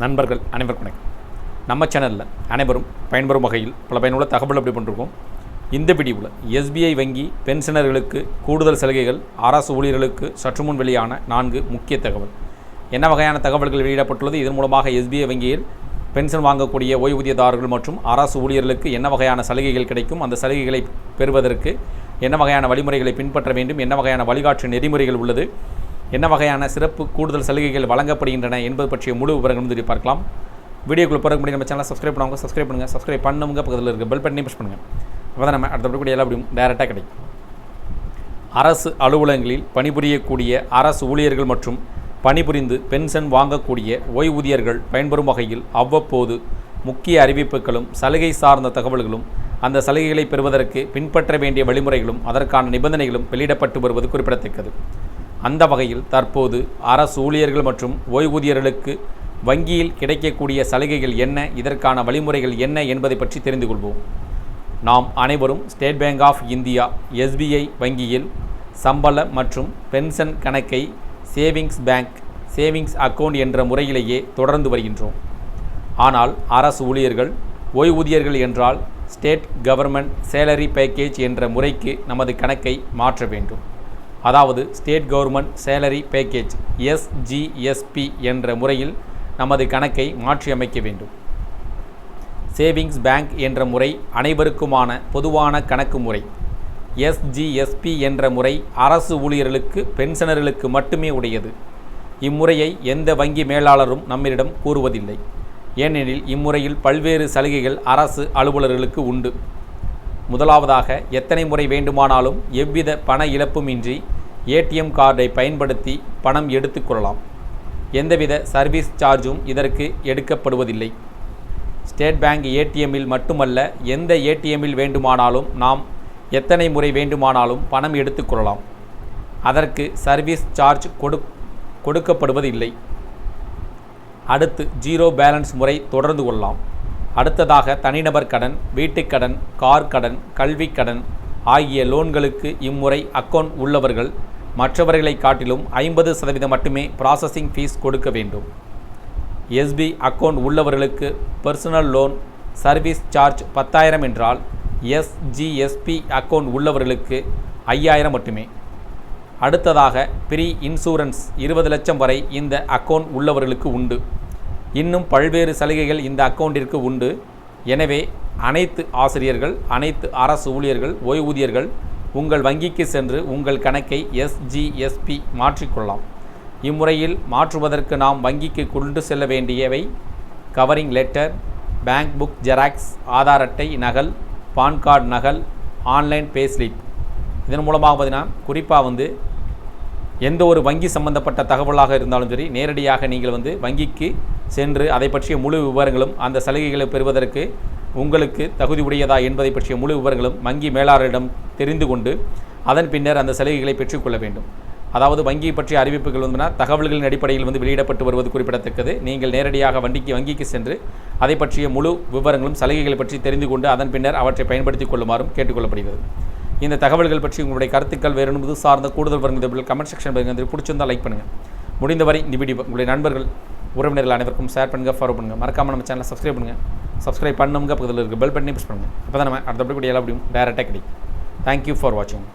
நண்பர்கள் அனைவருக்கும் வணக்கம். நம்ம சேனலில் அனைவரும் பயன்பெறும் வகையில் பல பயனுள்ள தகவல் அப்படி பண்ணிருக்கோம். இந்த பிடிவில் எஸ்பிஐ வங்கி பென்ஷனர்களுக்கு கூடுதல் சலுகைகள் அரசு ஊழியர்களுக்கு சற்று முன் வெளியான நான்கு முக்கிய தகவல். என்ன வகையான தகவல்கள் வெளியிடப்பட்டுள்ளது? இதன் மூலமாக எஸ்பிஐ வங்கியில் பென்ஷன் வாங்கக்கூடிய ஓய்வூதியதாரர்கள் மற்றும் அரசு ஊழியர்களுக்கு என்ன வகையான சலுகைகள் கிடைக்கும்? அந்த சலுகைகளை பெறுவதற்கு என்ன வகையான வழிமுறைகளை பின்பற்ற வேண்டும்? என்ன வகையான வழிகாட்டு நெறிமுறைகள் உள்ளது? என்ன வகையான சிறப்பு கூடுதல் சலுகைகள் வழங்கப்படுகின்றன என்பது பற்றிய முழு விவரங்களும் தெரிவி பார்க்கலாம். வீடியோக்குள்ள போகிற முடியும் நம்ம சேனலை சப்ஸ்கிரைப் பண்ணுவாங்க சப்ஸ்கிரைப் பண்ணுங்கள் சப்ஸ்கிரைப் பண்ணுங்க பக்கத்தில் இருக்க பெல் பட்டனையும் ப்ரெஸ் பண்ணுங்கள் அப்போ தான் நம்ம அடுத்த கூட எல்லா அப்படியும் டேரெக்டாக கிடைக்கும். அரசு அலுவலகங்களில் பணிபுரியக்கூடிய அரசு ஊழியர்கள் மற்றும் பணிபுரிந்து பென்ஷன் வாங்கக்கூடிய ஓய்வூதியர்கள் பயன்பெறும் வகையில் அவ்வப்போது முக்கிய அறிவிப்புகளும் சலுகை சார்ந்த தகவல்களும் அந்த சலுகைகளை பெறுவதற்கு பின்பற்ற வேண்டிய வழிமுறைகளும் அதற்கான நிபந்தனைகளும் வெளியிடப்பட்டு வருவது குறிப்பிடத்தக்கது. அந்த வகையில் தற்போது அரசு ஊழியர்கள் மற்றும் ஓய்வூதியர்களுக்கு வங்கியில் கிடைக்கக்கூடிய சலுகைகள் என்ன இதற்கான வழிமுறைகள் என்ன என்பதை பற்றி தெரிந்து கொள்வோம். நாம் அனைவரும் state bank of India SBI வங்கியில் சம்பள மற்றும் பென்ஷன் கணக்கை சேவிங்ஸ் பேங்க் சேவிங்ஸ் அக்கவுண்ட் என்ற முறையிலேயே தொடர்ந்து வருகின்றோம். ஆனால் அரசு ஊழியர்கள் ஓய்வூதியர்கள் என்றால் ஸ்டேட் கவர்மெண்ட் சேலரி பேக்கேஜ் என்ற முறைக்கு நமது கணக்கை மாற்ற வேண்டும். அதாவது state government salary package SGSP என்ற முறையில் நமது கணக்கை மாற்றியமைக்க வேண்டும். சேவிங்ஸ் பேங்க் என்ற முறை அனைவருக்குமான பொதுவான கணக்கு முறை. எஸ்ஜிஎஸ்பி என்ற முறை அரசு ஊழியர்களுக்கு பென்ஷனர்களுக்கு மட்டுமே உடையது. இம்முறையை எந்த வங்கி மேலாளரும் நம்மிடம் கூறுவதில்லை. ஏனெனில் இம்முறையில் பல்வேறு சலுகைகள் அரசு அலுவலர்களுக்கு உண்டு. முதலாவதாக எத்தனை முறை வேண்டுமானாலும் எவ்வித பண இழப்புமின்றி ஏடிஎம் கார்டை பயன்படுத்தி பணம் எடுத்துக்கொள்ளலாம் எந்தவித சர்வீஸ் சார்ஜும் இதற்கு எடுக்கப்படுவதில்லை. ஸ்டேட் பேங்க் ஏடிஎம்மில் மட்டுமல்ல எந்த ஏடிஎம்மில் வேண்டுமானாலும் நாம் எத்தனை முறை வேண்டுமானாலும் பணம் எடுத்துக்கொள்ளலாம் அதற்கு சர்வீஸ் சார்ஜ் கொடு கொடுக்கப்படுவதில்லை. அடுத்து ஜீரோ பேலன்ஸ் முறை தொடர்ந்து கொள்ளலாம். அடுத்ததாக தனிநபர் கடன் வீட்டுக் கடன் கார் கடன் கல்விக் கடன் ஆகிய லோன்களுக்கு இம்முறை அக்கவுண்ட் உள்ளவர்கள் மற்றவர்களை காட்டிலும் ஐம்பது சதவீதம் மட்டுமே ப்ராசஸிங் ஃபீஸ் கொடுக்க வேண்டும். எஸ்பி அக்கவுண்ட் உள்ளவர்களுக்கு பர்சனல் லோன் சர்வீஸ் சார்ஜ் பத்தாயிரம் என்றால் எஸ்ஜிஎஸ்பி அக்கவுண்ட் உள்ளவர்களுக்கு ஐயாயிரம் மட்டுமே. அடுத்ததாக ப்ரீ இன்சூரன்ஸ் இருபது லட்சம் வரை இந்த அக்கவுண்ட் உள்ளவர்களுக்கு உண்டு. இன்னும் பல்வேறு சலுகைகள் இந்த அக்கவுண்டிற்கு உண்டு. எனவே அனைத்து ஆசிரியர்கள் அனைத்து அரசு ஊழியர்கள் ஓய்வூதியர்கள் உங்கள் வங்கிக்கு சென்று உங்கள் கணக்கை எஸ்ஜிஎஸ்பி மாற்றிக்கொள்ளலாம். இம்முறையில் மாற்றுவதற்கு நாம் வங்கிக்கு கொண்டு செல்ல வேண்டியவை covering letter bank book xerox Aadhaar அட்டை நகல் பான் கார்டு நகல் ஆன்லைன் பேஸ்லிப். இதன் மூலமாக பார்த்தீங்கன்னா குறிப்பாக வந்து எந்த ஒரு வங்கி சம்பந்தப்பட்ட தகவலாக இருந்தாலும் சரி நேரடியாக நீங்கள் வந்து வங்கிக்கு சென்று அதை பற்றிய முழு விவரங்களும் அந்த சலுகைகளை பெறுவதற்கு உங்களுக்கு தகுதியுடையதா என்பதை பற்றிய முழு விவரங்களும் வங்கி மேலாளரிடம் தெரிந்து கொண்டு அதன் பின்னர் அந்த சலுகைகளை பெற்றுக்கொள்ள வேண்டும். அதாவது வங்கி பற்றிய அறிவிப்புகள் வந்து தகவல்களின் அடிப்படையில் வந்து வெளியிடப்பட்டு வருவது குறிப்பிடத்தக்கது. நீங்கள் நேரடியாக வண்டிக்கு வங்கிக்கு சென்று அதை பற்றிய முழு விவரங்களும் சலுகைகளை பற்றி தெரிந்து கொண்டு அதன் பின்னர் அவற்றை பயன்படுத்திக் கொள்ளுமாறும் கேட்டுக்கொள்ளப்படுகிறது இந்த தகவல்கள் பற்றி உங்களுடைய கருத்துக்கள் வேறு இது சார்ந்த கூடுதல் விவரங்கள் கமெண்ட் செக்ஷன் பண்ணுங்கள் பிடிச்சிருந்தால் லைக் பண்ணுங்கள் முடிந்தவரை இந்த வீடியோ உங்களுடைய நண்பர்கள் உறவினர்கள் அனைவருக்கும் ஷேர் பண்ணுங்கள் ஃபாலோ பண்ணுங்கள் மறக்காமல் நம்ம சேனலை சப்ஸ்கிரைப் பண்ணுங்கள் சப்ஸ்கிரைப் பண்ணுங்க பக்கத்தில் இருக்க பெல் பண்ணி ப்ரெஸ் பண்ணுங்கள் அப்போ தான் நம்ம அடுத்தபடி கூட எல்லா முடியும். டேரெக்டாக கிடைக்கும். தேங்க்யூ ஃபார் வாட்சிங்